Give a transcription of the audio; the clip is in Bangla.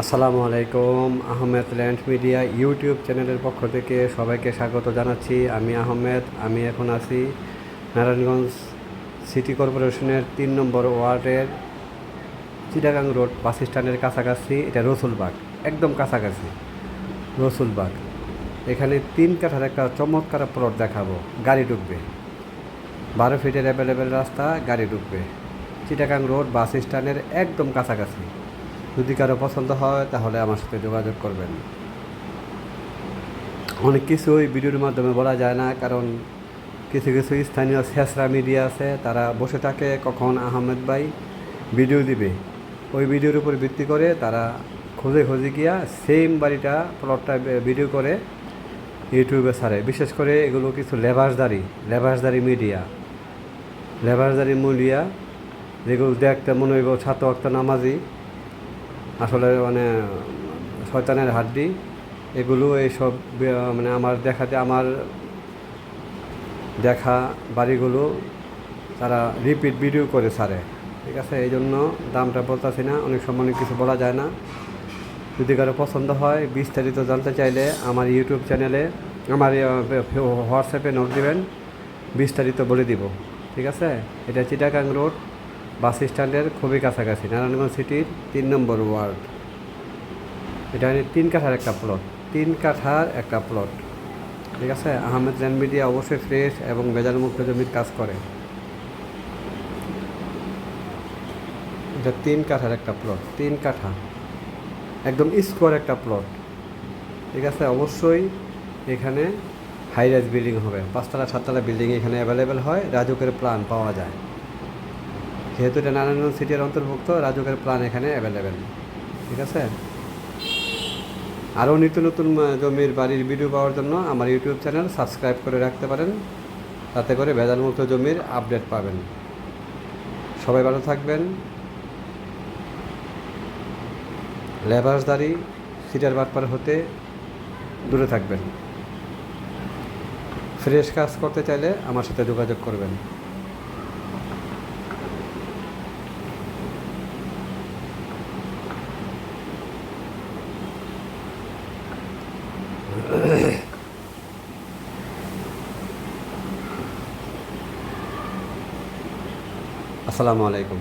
আসসালামু আলাইকুম, আহমেদ ল্যান্ড মিডিয়া ইউটিউব চ্যানেলের পক্ষ থেকে সবাইকে স্বাগত জানাচ্ছি। আমি আহমেদ, আমি এখন আছি নারায়ণগঞ্জ সিটি কর্পোরেশনের তিন নম্বর ওয়ার্ডের চিটাগাং রোড বাস স্ট্যান্ডের কাছাকাছি। এটা রসুলবাগ, একদম কাছাকাছি, রসুলবাগ। এখানে তিন কাঠার একটা চমৎকার প্লট দেখাবো। গাড়ি ঢুকবে, বারো ফিটের অ্যাভেলেবেল রাস্তা, গাড়ি ঢুকবে। চিটাগাং রোড বাস স্ট্যান্ডের একদম কাছাকাছি। যদি কারও পছন্দ হয়, তাহলে আমার সাথে যোগাযোগ করবেন। অনেক কিছুই ভিডিওর মাধ্যমে বলা যায় না, কারণ কিছু কিছু স্থানীয় শেষরা মিডিয়া আছে, তারা বসে থাকে, কখন আহমেদ ভাই ভিডিও দিবে। ওই ভিডিওর উপর ভিত্তি করে তারা খুঁজে খুঁজে গিয়া সেম বাড়িটা প্লটটা ভিডিও করে ইউটিউবে ছাড়ে। বিশেষ করে এগুলো কিছু লেবাসদারি লেবাসদারি মিডিয়া। লেবাসদারি মিডিয়া যেগুলো দেখতে মনে হইব ছাত্র নামাজি। আসলে মানে শয়তানের হাড্ডি, এগুলো এইসব মানে আমার দেখাতে, আমার দেখা বাড়িগুলো তারা রিপিট ভিডিও করে সারে ঠিক আছে এই জন্য দামটা বলতেছি না, অনেক সময় অনেক কিছু বলা যায় না। যদি কারও পছন্দ হয়, বিস্তারিত জানতে চাইলে আমার ইউটিউব চ্যানেলে আমার হোয়াটসঅ্যাপে নোট দেবেন, বিস্তারিত বলে দিব। ঠিক আছে, এটা চিটাগাং রোড বাস স্ট্যান্ডের খুবই কাছাকাছি, নারায়ণগঞ্জ সিটির তিন নম্বর ওয়ার্ড। এটা তিন কাঠার একটা প্লট তিন কাঠার একটা প্লট ঠিক আছে? আহমেদ ল্যান্ড মিডিয়া অবশ্যই ফ্রেশ এবং বেজারমুক্ত জমির কাজ করে। এটা তিন কাঠার একটা প্লট তিন কাঠা। একদম স্কোয়ার একটা প্লট ঠিক আছে? অবশ্যই এখানে হাই রাইজ বিল্ডিং হবে। পাঁচতলা, সাততলা বিল্ডিং এখানে অ্যাভেলেবেল হয়। রাজুকের প্ল্যান পাওয়া যায়। যেহেতু এটা নারায়ণগঞ্জ সিটির অন্তর্ভুক্ত, রাজুকের প্ল্যান এখানে অ্যাভেলেবেল ঠিক আছে? আরও নিত্য নতুন জমির বাড়ির ভিডিও পাওয়ার জন্য আমার ইউটিউব চ্যানেল সাবস্ক্রাইব করে রাখতে পারেন। তাতে করে ভেজালমুক্ত জমির আপডেট পাবেন। সবাই ভালো থাকবেন। লেবাসদারি সিটার বাটপার হতে দূরে থাকবেন। ফ্রেশ কাজ করতে চাইলে আমার সাথে যোগাযোগ করবেন। আসসালামু আলাইকুম।